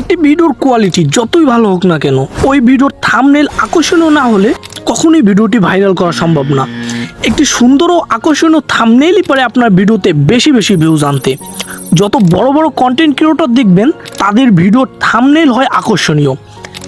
একটি ভিডিওর কোয়ালিটি যতই ভালো হোক না কেন, ওই ভিডিওর থামনেল আকর্ষণীয় না হলে কখনোই ভিডিওটি ভাইরাল করা সম্ভব না। একটি সুন্দর ও আকর্ষণীয় থামনেলই পারে আপনার ভিডিওতে বেশি বেশি ভিউজ আনতে। যত বড় বড় কন্টেন্ট ক্রিয়েটর দেখবেন, তাদের ভিডিওর থামনেল হয় আকর্ষণীয়।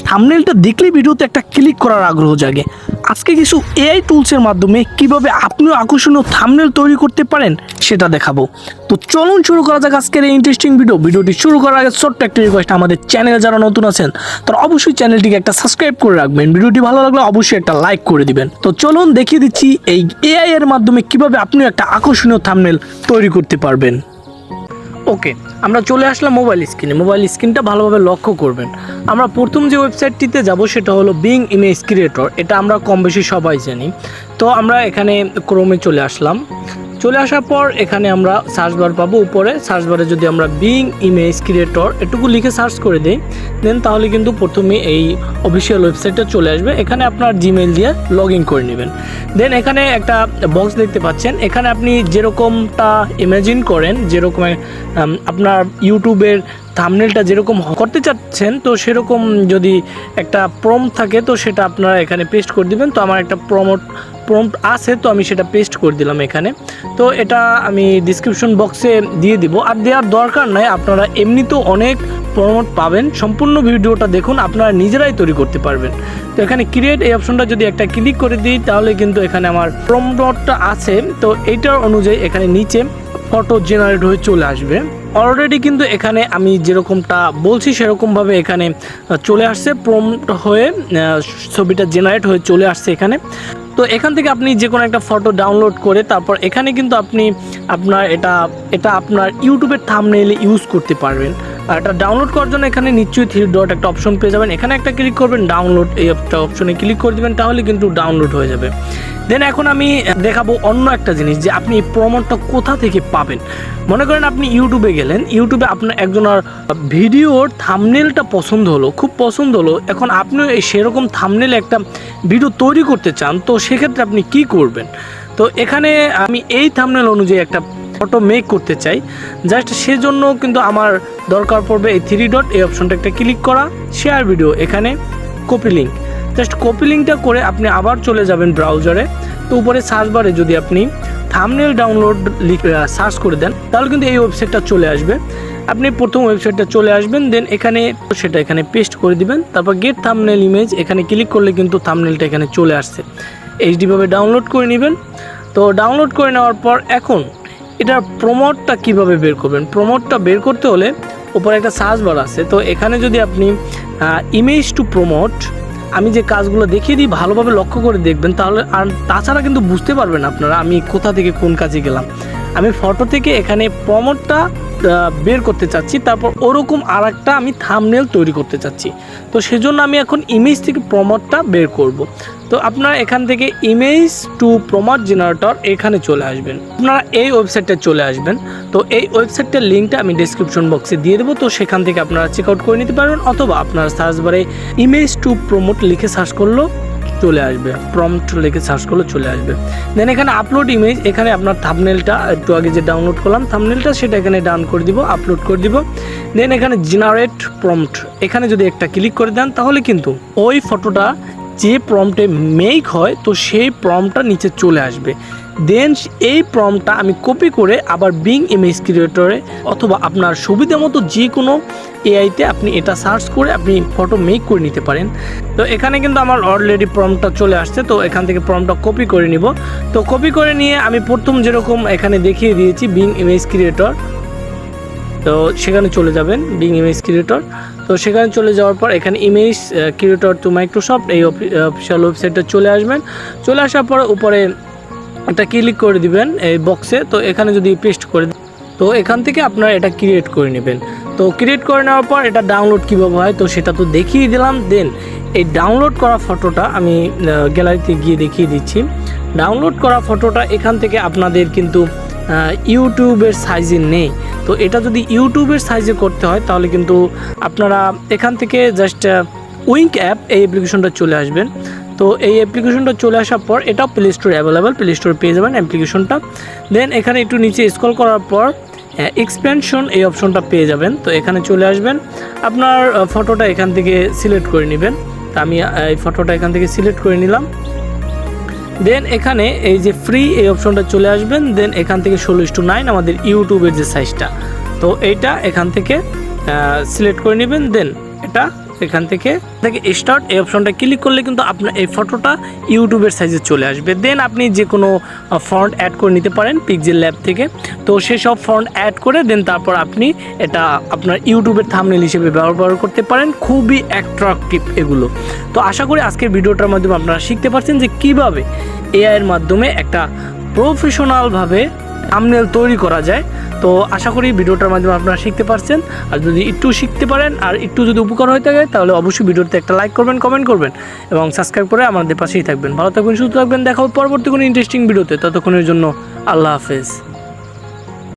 থামনেলটা দেখলে ভিডিওতে একটা ক্লিক করার আগ্রহ জাগে। আজকে কিছু এআই টুলসের মাধ্যমে কীভাবে আপনিও আকর্ষণীয় থামনেল তৈরি করতে পারেন, সেটা দেখাবো। তো চলুন শুরু করা যাক আজকের এই ইন্টারেস্টিং ভিডিও ভিডিওটি শুরু করার আগে ছোট্ট একটা রিকোয়েস্ট আমাদের চ্যানেলে যারা নতুন আছেন, তারা অবশ্যই চ্যানেলটিকে একটা সাবস্ক্রাইব করে রাখবেন। ভিডিওটি ভালো লাগলে অবশ্যই একটা লাইক করে দিবেন। তো চলুন দেখিয়ে দিচ্ছি এই এআই এর মাধ্যমে কীভাবে আপনিও একটা আকর্ষণীয় থামনেল তৈরি করতে পারবেন। ওকে, আমরা চলে আসলাম মোবাইল স্ক্রিনে মোবাইল স্ক্রিনটা ভালোভাবে লক্ষ্য করবেন। আমরা প্রথম যে ওয়েবসাইটটিতে যাব সেটা হলো বিং ইমেজ ক্রিয়েটর এটা আমরা কম বেশি সবাই জানি। তো আমরা এখানে ক্রোমে চলে আসলাম। চলে আসার পর এখানে আমরা সার্চ বার পাবো উপরে। সার্চ বারে যদি আমরা বিং ইমেজ ক্রিয়েটর এটুকু লিখে সার্চ করে দিই দেন তাহলে কিন্তু প্রথমে এই অফিসিয়াল ওয়েবসাইটটা চলে আসবে। এখানে আপনার জিমেল দিয়ে লগ ইন করে নেবেন। দেন এখানে একটা বক্স দেখতে পাচ্ছেন। এখানে আপনি যেরকমটা ইমাজিন করেন, যেরকম আপনার ইউটিউবের থামনেলটা যেরকম করতে চাচ্ছেন, তো সেরকম যদি একটা প্রম থাকে, তো সেটা আপনারা এখানে পেস্ট করে দিবেন। তো আমার একটা প্রমোট প্রম্পট আছে, তো আমি সেটা পেস্ট করে দিলাম এখানে। তো এটা আমি ডিসক্রিপশন বক্সে দিয়ে দিব। আর দেওয়ার দরকার নাই, আপনারা এমনিতেও অনেক প্রমোট পাবেন। সম্পূর্ণ ভিডিওটা দেখুন, আপনারা নিজেরাই তৈরি করতে পারবেন। তো এখানে ক্রিয়েট এই অপশনটা যদি একটা ক্লিক করে দিই, তাহলে কিন্তু এখানে আমার প্রমোটটা আছে। তো এইটার অনুযায়ী এখানে নিচে ফটো জেনারেট হয়ে চলে আসবে। অলরেডি কিন্তু এখানে আমি যেরকমটা বলছি সেরকমভাবে এখানে চলে আসছে প্রম্পট হয়ে ছবিটা জেনারেট হয়ে চলে আসছে এখানে। তো এখান থেকে আপনি যে কোনো একটা ফটো ডাউনলোড করে তারপর এখানে কিন্তু আপনি আপনার এটা এটা আপনার ইউটিউবের থামনেইলে ইউজ করতে পারবেন। আর এটা ডাউনলোড করার জন্য এখানে নিশ্চয়ই থ্রি ডট একটা অপশন পেয়ে যাবেন। এখানে একটা ক্লিক করবেন ডাউনলোড এই একটা অপশনে ক্লিক করে দেবেন, তাহলে কিন্তু ডাউনলোড হয়ে যাবে। দেন এখন আমি দেখাবো অন্য একটা জিনিস যে আপনি এই প্রমোটটা কোথা থেকে পাবেন। মনে করেন আপনি ইউটিউবে গেলেন ইউটিউবে আপনার একজনের ভিডিওর থামনেলটা পছন্দ হলো, খুব পছন্দ হলো। এখন আপনিও এই সেরকম থামনেল একটা ভিডিও তৈরি করতে চান, তো সেক্ষেত্রে আপনি কি করবেন? তো এখানে আমি এই থামনেল অনুযায়ী একটা ফটো মেক করতে চাই। জাস্ট সেজন্য কিন্তু আমার দরকার পড়বে এই থ্রি ডট এই অপশনটা একটা ক্লিক করা শেয়ার ভিডিও এখানে কপি লিঙ্ক জাস্ট কপি লিঙ্কটা করে আপনি আবার চলে যাবেন ব্রাউজারে তো উপরে সার্চ বারে যদি আপনি থামনেল ডাউনলোড সার্চ করে দেন, তাহলে কিন্তু এই ওয়েবসাইটটা চলে আসবে। আপনি প্রথম ওয়েবসাইটটা চলে আসবেন দেন এখানে সেটা এখানে পেস্ট করে দিবেন, তারপর গেট থামনেল ইমেজ এখানে ক্লিক করলে কিন্তু থামনেলটা এখানে চলে আসছে। এইচডিভাবে ডাউনলোড করে নেবেন। তো ডাউনলোড করে নেওয়ার পর এখন এটার প্রমোটটা কীভাবে বের করবেন? প্রমোটটা বের করতে হলে ওপরে একটা সার্চ বার আছে। তো এখানে যদি আপনি ইমেজ টু প্রমোট আমি যে কাজগুলো দেখিয়ে দিই, ভালোভাবে লক্ষ্য করে দেখবেন, তাহলে আর তাছাড়া কিন্তু বুঝতে পারবেন আপনারা আমি কোথা থেকে কোন কাজে গেলাম। আমি ফটো থেকে এখানে প্রমোটটা বের করতে চাচ্ছি, তারপর ওরকম আর একটা আমি থামনেল তৈরি করতে চাচ্ছি। তো সেজন্য আমি এখন ইমেজ থেকে প্রমোটটা বের করব। তো আপনারা এখান থেকে ইমেজ টু প্রমোট জেনারেটর এখানে চলে আসবেন। আপনারা এই ওয়েবসাইটটা চলে আসবেন। তো এই ওয়েবসাইটটার লিঙ্কটা আমি ডিসক্রিপশন বক্সে দিয়ে দেবো। তো সেখান থেকে আপনারা চেক আউট করে নিতে পারবেন। অথবা আপনারা সার্চ বারে ইমেজ টু প্রমোট লিখে সার্চ করলেও চলে আসবে প্রম্পট লিখে সার্চ করলে চলে আসবে। দেন এখানে আপলোড ইমেজ এখানে আপনার থামনেলটা একটু আগে যে ডাউনলোড করলাম থামনেলটা সেটা এখানে ডাউন করে দিব আপলোড করে দিব। দেন এখানে জেনারেট প্রম্পট এখানে যদি একটা ক্লিক করে দেন, তাহলে কিন্তু ওই ফটোটা যে প্রম্পটে মেক হয়, তো সেই প্রম্পটটা নিচে চলে আসবে। দেন এই প্রম্পটটা আমি কপি করে আবার বিং ইমেজ ক্রিয়েটরে অথবা আপনার সুবিধা মতো যে কোনো এআইতে আপনি এটা সার্চ করে আপনি ফটো মেক করে নিতে পারেন। তো এখানে কিন্তু আমার অলরেডি প্রম্পটটা চলে আসছে, তো এখান থেকে প্রম্পটটা কপি করে নিব। তো কপি করে নিয়ে আমি প্রথম যেরকম এখানে দেখিয়ে দিয়েছি বিং ইমেজ ক্রিয়েটর তো সেখানে চলে যাবেন বিং ইমেজ ক্রিয়েটর তো সেখানে চলে যাওয়ার পর এখানে ইমেজ ক্রিয়েটর টু মাইক্রোসফট এই অফিসিয়াল ওয়েবসাইটটা চলে আসবেন। চলে আসার পর উপরে একটা ক্লিক করে দিবেন এই বক্সে তো এখানে যদি পেস্ট করে তো এখান থেকে আপনারা এটা ক্রিয়েট করে নেবেন। তো ক্রিয়েট করে নেওয়ার পর এটা ডাউনলোড কীভাবে হয়? তো সেটা তো দেখিয়ে দিলাম। দেন এই ডাউনলোড করা ফটোটা আমি গ্যালারিতে গিয়ে দেখিয়ে দিচ্ছি। ডাউনলোড করা ফটোটা এখান থেকে আপনাদের কিন্তু ইউটিউবের সাইজে নেই। তো এটা যদি ইউটিউবের সাইজে করতে হয়, তাহলে কিন্তু আপনারা এখান থেকে জাস্ট উইঙ্ক অ্যাপ এই অ্যাপ্লিকেশনটা চলে আসবেন। তো এই অ্যাপ্লিকেশনটা চলে আসার পর এটাও প্লে স্টোরে অ্যাভেলেবেল প্লে স্টোরে পেয়ে যাবেন অ্যাপ্লিকেশনটা দেন এখানে একটু নিচে স্ক্রল করার পর এক্সপেনশন এই অপশনটা পেয়ে যাবেন। তো এখানে চলে আসবেন। আপনার ফটোটা এখান থেকে সিলেক্ট করে নেবেন। তা আমি এই ফটোটা এখান থেকে সিলেক্ট করে নিলাম। দেন এখানে এই যে ফ্রি এই অপশনটা চলে আসবেন। দেন এখান থেকে ষোলো টু নাইন আমাদের ইউটিউবের যে সাইজটা তো এইটা এখান থেকে সিলেক্ট করে নেবেন। দেন এটা এখান থেকে। থেকে স্টার্ট এই অপশনটা ক্লিক করলে কিন্তু আপনার এই ফটোটা ইউটিউবের সাইজে চলে আসবে। দেন আপনি যে কোনো ফন্ট অ্যাড করে নিতে পারেন পিকজেল ল্যাব থেকে। তো সেসব ফন্ট অ্যাড করে দেন তারপর আপনি এটা আপনার ইউটিউবের থামনেল হিসেবে ব্যবহার করতে পারেন। খুবই অ্যাট্রাকটিভ এগুলো। তো আশা করি আজকের ভিডিওটার মাধ্যমে আপনারা শিখতে পারছেন যে কীভাবে এআইয়ের মাধ্যমে একটা প্রফেশনালভাবে থামনেল তৈরি করা যায়। তো আশা করি ভিডিওটার মাধ্যমে আপনারা শিখতে পারছেন। আর যদি একটু শিখতে পারেন আর একটু যদি উপকার হয়ে থাকে, তাহলে অবশ্যই ভিডিওতে একটা লাইক করবেন কমেন্ট করবেন এবং সাবস্ক্রাইব করে আমাদের পাশেই থাকবেন। ভালো থাকবেন, সুস্থ থাকবেন, দেখা পরবর্তী কোনো ইন্টারেস্টিং ভিডিওতে ততক্ষণের জন্য আল্লাহ হাফেজ।